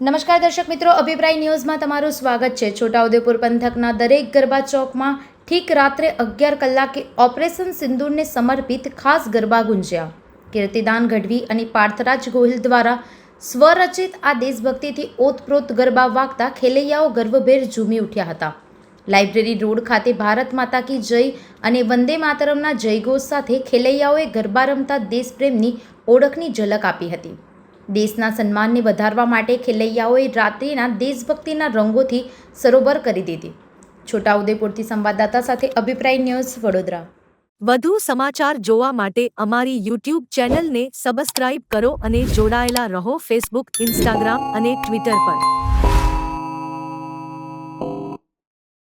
નમસ્કાર દર્શક મિત્રો અભિપ્રાય ન્યૂઝમાં તમારું સ્વાગત છે. છોટાઉદેપુર પંથકના દરેક ગરબા ચોકમાં ઠીક રાત્રે અગિયાર કલાકે ઓપરેશન સિંદૂરને સમર્પિત ખાસ ગરબા ગુંજ્યા. કીર્તિદાન ગઢવી અને પાર્થરાજ ગોહિલ દ્વારા સ્વરચિત આ દેશભક્તિથી ઓતપ્રોત ગરબા વાગતા ખેલૈયાઓ ગર્વભેર ઝૂમી ઉઠ્યા હતા. લાઇબ્રેરી રોડ ખાતે ભારત માતા કી જય અને વંદે માતરમના જયઘોષ સાથે ખેલૈયાઓએ ગરબા રમતા દેશપ્રેમની ઓળખની ઝલક આપી હતી. દેશના સન્માનને વધારવા માટે ખેલૈયાઓએ રાત્રિના દેશભક્તિના રંગોથી સરોવર કરી દીધી. છોટાઉદેપુરથી સંવાદદાતા સાથે અભિપ્રાય ન્યૂઝ વડોદરા. વધુ સમાચાર જોવા માટે અમારી યુટ્યુબ ચેનલને સબસ્ક્રાઇબ કરો અને જોડાયેલા રહો ફેસબુક, ઇન્સ્ટાગ્રામ અને ટ્વિટર પર.